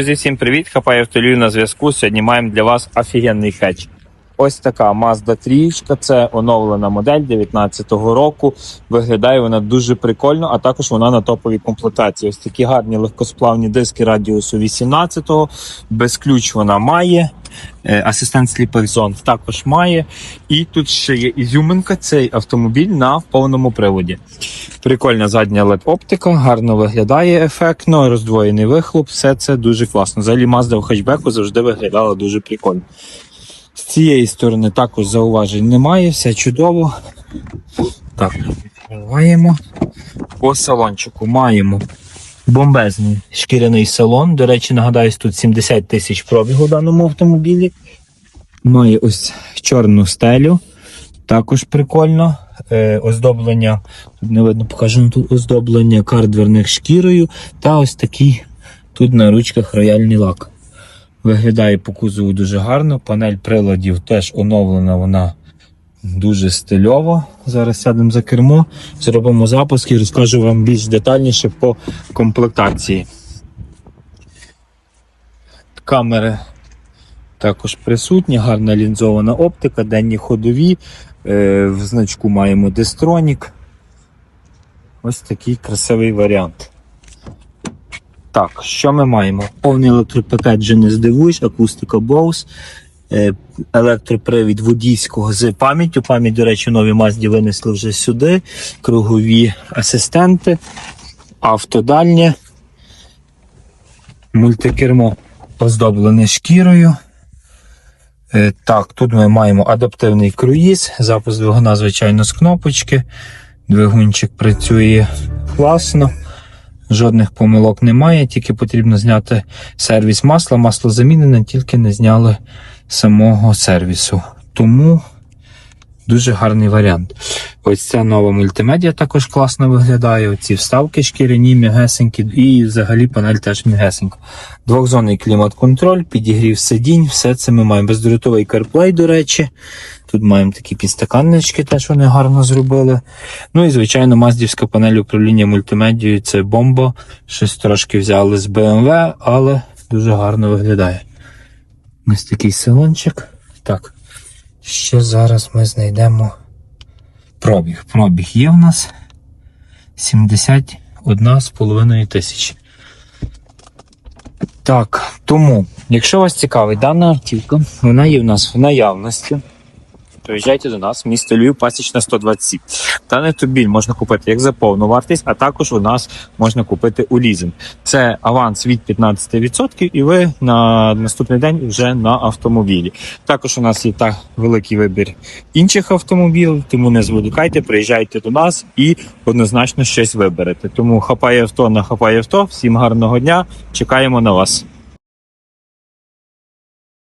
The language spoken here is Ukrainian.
Друзі, всім привіт! Хапаю автолюю на зв'язку. Сьогодні маємо для вас офігенний хетч. Ось така Mazda 3, це оновлена модель 19-го року. Виглядає вона дуже прикольно, а також вона на топовій комплектації. Ось такі гарні легкосплавні диски радіусу 18-го. Без ключ вона має. Е, Асистент Sleeper Zone також має. І тут ще є ізюминка. Цей автомобіль на повному приводі. Прикольна задня led оптика, гарно виглядає ефектно, роздвоєний вихлоп, все це дуже класно. Взагалі Mazda в хетчбеку завжди виглядала дуже прикольно. З цієї сторони також зауважень немає, все чудово. Так, відкриваємо. По салончику маємо бомбезний шкіряний салон. До речі, нагадаюсь, тут 70 тисяч пробігу в даному автомобілі. Має ось чорну стелю. Також прикольно. Е, оздоблення, тут не видно, покажу тут оздоблення кар дверних шкірою. Та ось такий тут на ручках рояльний лак. Виглядає по кузову дуже гарно. Панель приладів теж оновлена, вона дуже стильова. Зараз сядемо за кермо, зробимо запуск і розкажу вам більш детальніше по комплектації. Камери також присутні, гарна лінзована оптика, денні ходові. Е, В значку маємо Destronік. Ось такий красивий варіант. Так, що ми маємо? Повний електропакет вже не здивуєш, акустика Bose, е, електропривід водійського з пам'яттю. Пам'ять, до речі, нові Мазді винесли вже сюди. Кругові асистенти, автодальнє, мультикермо оздоблене шкірою. Е, Так, тут ми маємо адаптивний круїз, запуск двигуна, звичайно, з кнопочки. Двигунчик працює класно. Жодних помилок немає, тільки потрібно зняти сервіс масла. Масло замінене, тільки не зняли самого сервісу. Тому дуже гарний варіант. Ось ця нова мультимедіа також класно виглядає. Оці вставки шкіряні, м'ягесенькі, і взагалі панель теж м'ягесенька. Двохзонний клімат-контроль, підігрів сидінь, все це ми маємо. Бездротовий CarPlay, до речі. Тут маємо такі підстаканнички, теж вони гарно зробили. Ну і, звичайно, маздівська панель управління мультимедією це бомба. Щось трошки взяли з BMW, але дуже гарно виглядає. Ось такий салончик. Так. Ще зараз ми знайдемо пробіг. Пробіг є в нас 71,5 тисячі. Так, тому, якщо вас цікавить дана автівка, вона є в нас в наявності. Приїжджайте до нас, місто Львів, пасічна 127. Даний автомобіль можна купити як за повну вартість, а також у нас можна купити у лізинг. Це аванс від 15%, і ви на наступний день вже на автомобілі. Також у нас є так великий вибір інших автомобілів, тому не зволікайте, приїжджайте до нас і однозначно щось виберете. Тому хапає авто на хапає авто. Всім гарного дня. Чекаємо на вас.